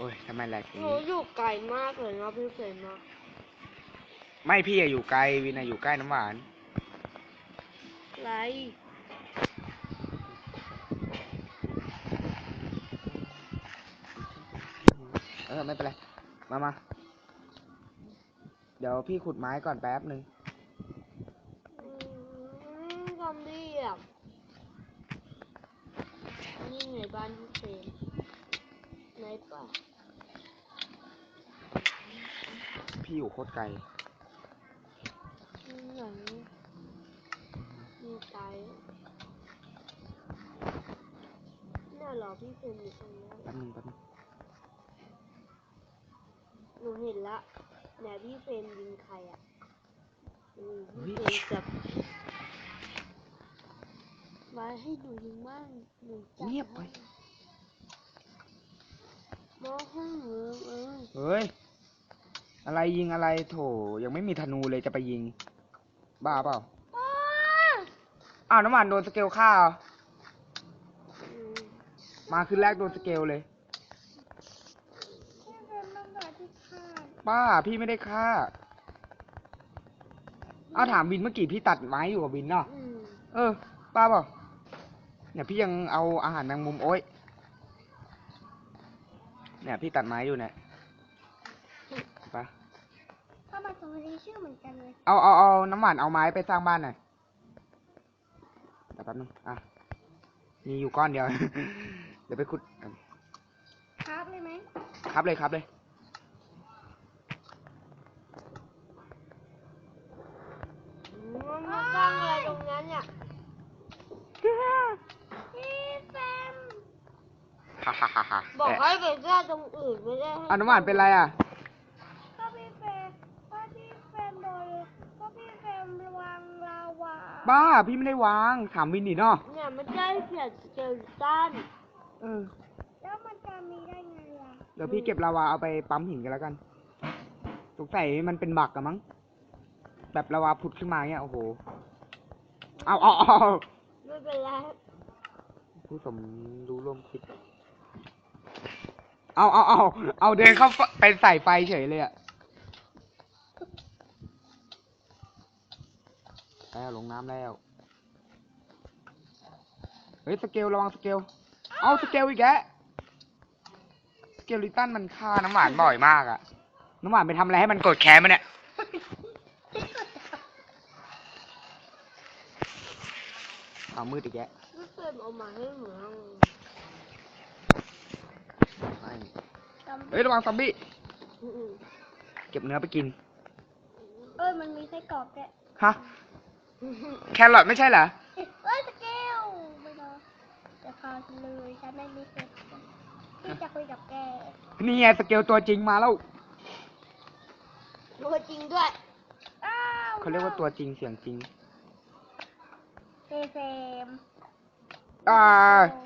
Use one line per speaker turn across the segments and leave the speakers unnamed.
โอ้ยทำไมแหลกอย่าง
หนู
นี้
อยู่ไกลมากเลยนะพี่เฟรมนะ
ไม่พี่อะอยู่ไกลวินอะอยู่ใกล้น้ำหวาน
ไร
เออไม่เป็นไร มามา เดี๋ยวพี่ขุดไม้ก่อนแป๊บหนึ่ง
อืมซอมบี้อะนี่ไงบ้านพี่เฟรมไหนป่ะ
พี่อยู่โคตรไกล
นี่ไหนมีไกลเนี่ยเหรอพี่เฟรมอยู่ตรงนี้
แป๊บหนึงแป๊บหนึง
หนูเห็นละเนี่ยพี่เฟรมยิงใครอะอืมพี่เฟรมจับไว้ให้หนูยิงบ้างหนูจับ
เงียบไป
มองให้หนูเออ
เฮ้ย อะไรยิงอะไรโถยังไม่มีธนูเลยจะไปยิง บ้าเปล่า
อ้า
อ้าวน้ำหวานโดนสเกลฆ่าเหรอ
อืม
มาคืนแรกโดนสเกลเลย
พี่เฟรมต้องการที่ฆ่า
ป้าพี่ไม่ได้ฆ่าเอาถามวินเมื่อกี้พี่ตัดไม้อยู่กับวินเนาะ
อืม
เออ ป้าเปล่าเนี่ยพี่ยังเอาอาหารแมงมุมโอ้ยเนี่ยพี่ตัดไม้อยู่เนี่ย ไปะ
ถ้ามาตรงนี้ชื่อเหมือนกันเลย
เอาเอาเอาน้ำหวานเอาไม้ไปสร้างบ้านหน่อยเดี๋ยวแป๊บนึงอะมีอยู่ก้อนเดียว เดี๋ยวไปขุดกัน
ครับเลยไหม
ครับเลยครับเลย
มันมาสร้างอะไรตรงนั้นเนี่ยพี่แฟม
ฮ่าฮ่าฮ่าฮ่า
บอก
เอ๊ะ
ให้ไปสร้างตรงอื่นไม่ได้ให้
อะน้ำหวานเป็นไรอะ
ก็พี่แฟมก็พี่แฟมโดนก็พี่แฟมระวังลาวา
บ้าพี่ไม่ได้วางถามวินดิเนาะ
เนี่ยมันได้เขียนสเกลตัน
เออ
แล้วมันจะมีได้ไงล่ะ
เดี๋ยวพี่เก็บลาวาเอาไปปั๊มหินกันแล้วกันสงสัยมันเป็นบักอะมั้งแบบลาวาผุดขึ้นมาเงี้ยโอ้โหเอาเอาเอา
ไม่เป็นไร
ผู้สมรู้ร่วมคิด เอาเอาเอาเอาเดินเข้าไปใส่ไฟเฉยเลยอะ แล้วลงน้ำแล้ว เฮ้ยสเกลระวังสเกล เอาสเกลอีกแกสเกลลิตันมันฆ่าน้ำหวานบ่อยมากอะน้ำหวานไปทำอะไรให้มันโกรธแค้นมันเนี่ย เอามืดอีกแก
พี่แฟมเอามาให้หนู
ไม่เฮ้ยระวังซอมบี้
อืม
เก็บเนื้อไปกิน
เอ้ยมันมีไส้กรอกแกะ
ฮะ แครอทไม่ใช่เหรอ
เอ้ยสเกลไม่รอจะพาเลยฉันไม่มีเสร็จพี่จะคุยกับแก
นี่ไงสเกลตัวจริงมาแล้ว
ตัวจริงด้วยอ้าว
เขาเรียกว่าตัวจริงเสียงจริง
เฟเฟม
อ่า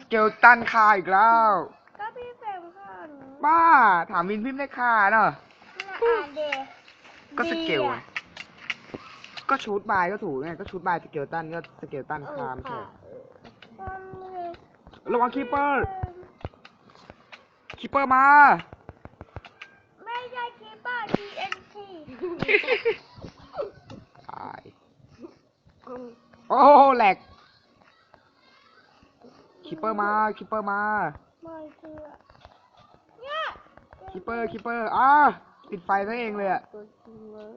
สเกลตันคาอีกแล้ว
ก็พี่เฟมค่ะหนู
บ้าถามวินพิมพ์ได้คาเนอะ
เนี่ยอ่านเด็ก
ก็สเกลไง ก็ชูดบายก็ถูกไงก็ชูดบายสเกลตันก็สเกลตันคามใช่ระวังคีเปอร์คีเปอร์มา
ไม่ใช่คีเปอร์ TNT
ตายโอ้แหลกคีเปอร์มาคีเปอร์มา
ไม่เชื่อเนี่ย
คีเปอร์คีเปอร์อ่าปิดไฟซะเองเลยอะ
ตัวจริงเลย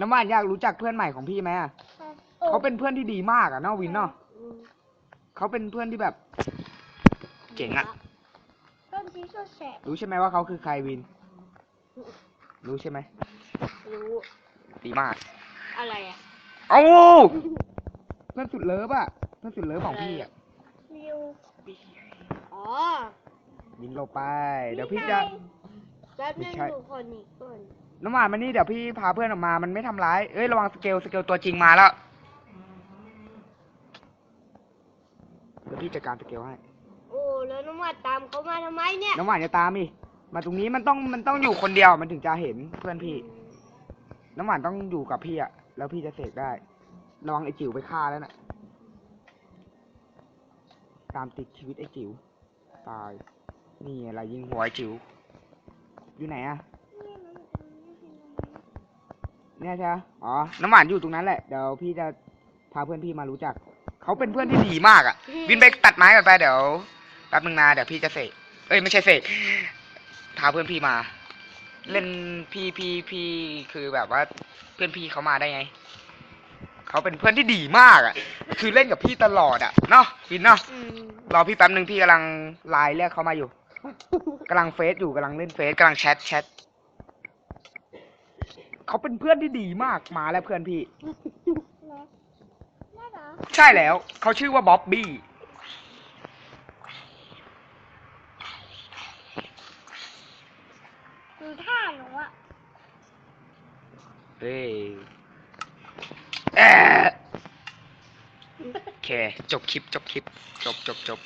น้ำหวานอยากรู้จักเพื่อนใหม่ของพี่ไหมอะเขาเป็นเพื่อนที่ดีมากอะเนาะวินเนาะ
อืม
เขาเป็นเพื่อนที่แบบเจ๋งอะ
ต้นชี้ช่วยแฉะ
รู้ใช่ไหมว่าเขาคือใครวิน รู้ใช่ไหม
รู้
ดีมาก
อะไรอะ
เอ้าเพื่อนสุดเลิฟอะเพื่อนสุดเลิฟของพี่อะ
วิวอ๋อ
ยิงเราไป เดี๋ยวพี่จะ
แป๊บนึง
ไม่ใช่
ดูคนอีกก่อน
น้ำหวานมานี่เดี๋ยวพี่พาเพื่อนออกมา มันไม่ทำร้าย เอ้ยระวังสเกลสเกลตัวจริงมาแล้ว เดี๋ยวพี่จัดการสเกลให้
โอ้แล้วน้องมาตามเขามาทำไมเนี่ย
น้ำหวานจะตามอีกมาตรงนี้มันต้องมันต้องอยู่คนเดียวมันถึงจะเห็นเพื่อนพี่ น้ำหวานต้องอยู่กับพี่อะแล้วพี่จะเสกได้ระวังไอ้จิ๋วไปฆ่าแล้วน่ะ ตามติดชีวิตไอ้จิ๋วตาย นี่อะไรยิงหัวไอ้จิ๋วอยู่ไหนอะ เนี่ยใช่ไหมอ๋อ น้ำหวานอยู่ตรงนั้นแหละ เดี๋ยวพี่จะพาเพื่อนพี่มารู้จัก เขาเป็นเพื่อนที่ดีมากอะวินไปตัดไม้ก่อนไปเดี๋ยวแป๊บนึงนะเดี๋ยวพี่จะเสก เอ้ยไม่ใช่เสก พาเพื่อนพี่มา เล่นพี่พี่พี่คือแบบว่า เพื่อนพี่เขามาได้ไง เขาเป็นเพื่อนที่ดีมากอะคือเล่นกับพี่ตลอดอะเนาะวินเนาะ
อืม
รอพี่แป๊บนึงพี่กำลังไลน์เรียกเขามาอยู่ กำลังเฟซอยู่กำลังเล่นเฟซกำลังแชทแชท เขาเป็นเพื่อนที่ดีมากมาแล้วเพื่อนพี่
ได้เหรอ
ใช่แล้ว เขาชื่อว่าบ๊อบบี้
คือท่าหนูอะ
เฮ้ยเอะโอเค จบคลิป จบคลิป จบจบจบ